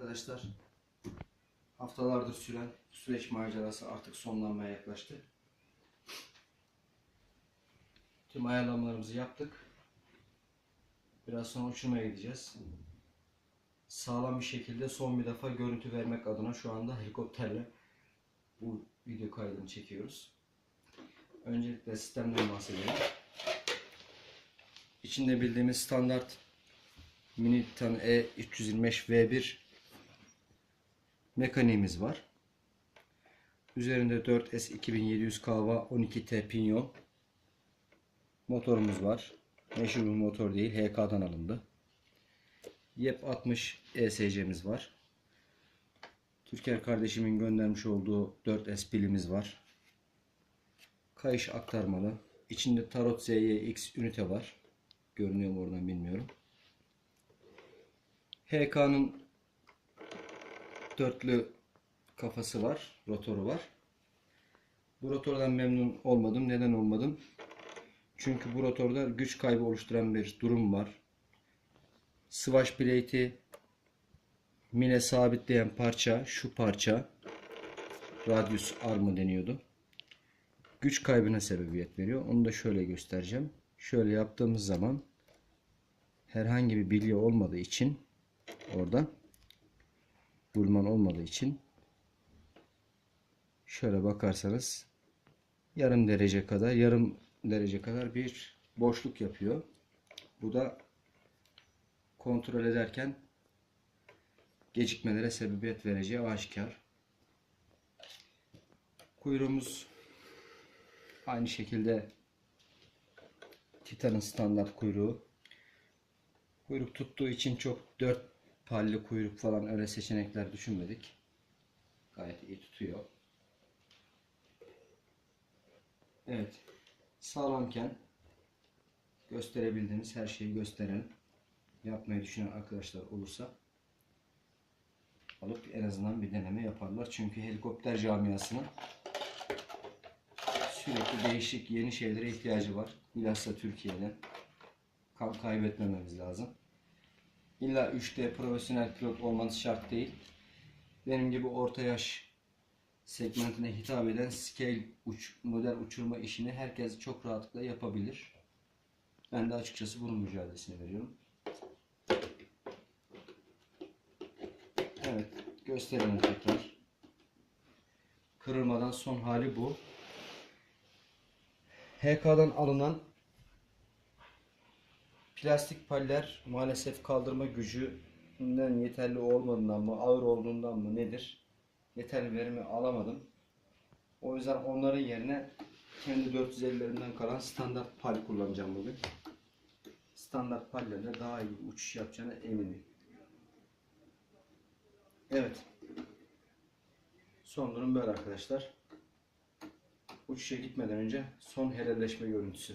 Arkadaşlar haftalardır süren süreç macerası artık sonlanmaya yaklaştı. Tüm ayarlamalarımızı yaptık. Biraz sonra uçurmaya gideceğiz. Sağlam bir şekilde son bir defa görüntü vermek adına şu anda helikopterle bu video kaydını çekiyoruz. Öncelikle sistemden bahsedelim. İçinde bildiğimiz standart Mini Titan E325 V1 mekaniğimiz var. Üzerinde 4S 2700 kV 12T pinyon motorumuz var. Meşhur bir motor değil. HK'dan alındı. YEP 60 ESC'miz var. Türker kardeşimin göndermiş olduğu 4S pilimiz var. Kayış aktarmalı. İçinde Tarot ZYX ünite var. Görünüyor mu oradan bilmiyorum. HK'nın dörtlü kafası var. Rotoru var. Bu rotordan memnun olmadım. Neden olmadım? Çünkü bu rotorda güç kaybı oluşturan bir durum var. Swash plate'i mine sabitleyen parça şu parça radius armı deniyordu. Güç kaybına sebebiyet veriyor. Onu da şöyle göstereceğim. Şöyle yaptığımız zaman herhangi bir bilye olmadığı için orada bulman olmadığı için şöyle bakarsanız yarım derece kadar yarım derece kadar bir boşluk yapıyor. Bu da kontrol ederken gecikmelere sebebiyet vereceği aşikar. Kuyruğumuz aynı şekilde Titan'ın standart kuyruğu. Kuyruk tuttuğu için çok dört palli kuyruk falan öyle seçenekler düşünmedik. Gayet iyi tutuyor. Evet. Sağlamken gösterebildiğiniz her şeyi gösteren yapmayı düşünen arkadaşlar olursa alıp en azından bir deneme yaparlar. Çünkü helikopter camiasının sürekli değişik yeni şeylere ihtiyacı var. Bilhassa Türkiye'de. Kan kaybetmememiz lazım. İlla 3D profesyonel pilot olmanız şart değil. Benim gibi orta yaş segmentine hitap eden scale uç, model uçurma işini herkes çok rahatlıkla yapabilir. Ben de açıkçası bunun mücadelesini veriyorum. Evet, gösterelim tekrar. Kırılmadan son hali bu. HK'dan alınan plastik paller maalesef kaldırma gücünden yeterli olmadığından mı, ağır olduğundan mı nedir? Yeterli verimi alamadım. O yüzden onların yerine kendi 450'lerimden kalan standart pal kullanacağım bugün. Standart pallerle daha iyi uçuş yapacağına eminim. Evet. Son durum böyle arkadaşlar. Uçuşa gitmeden önce son helalleşme görüntüsü.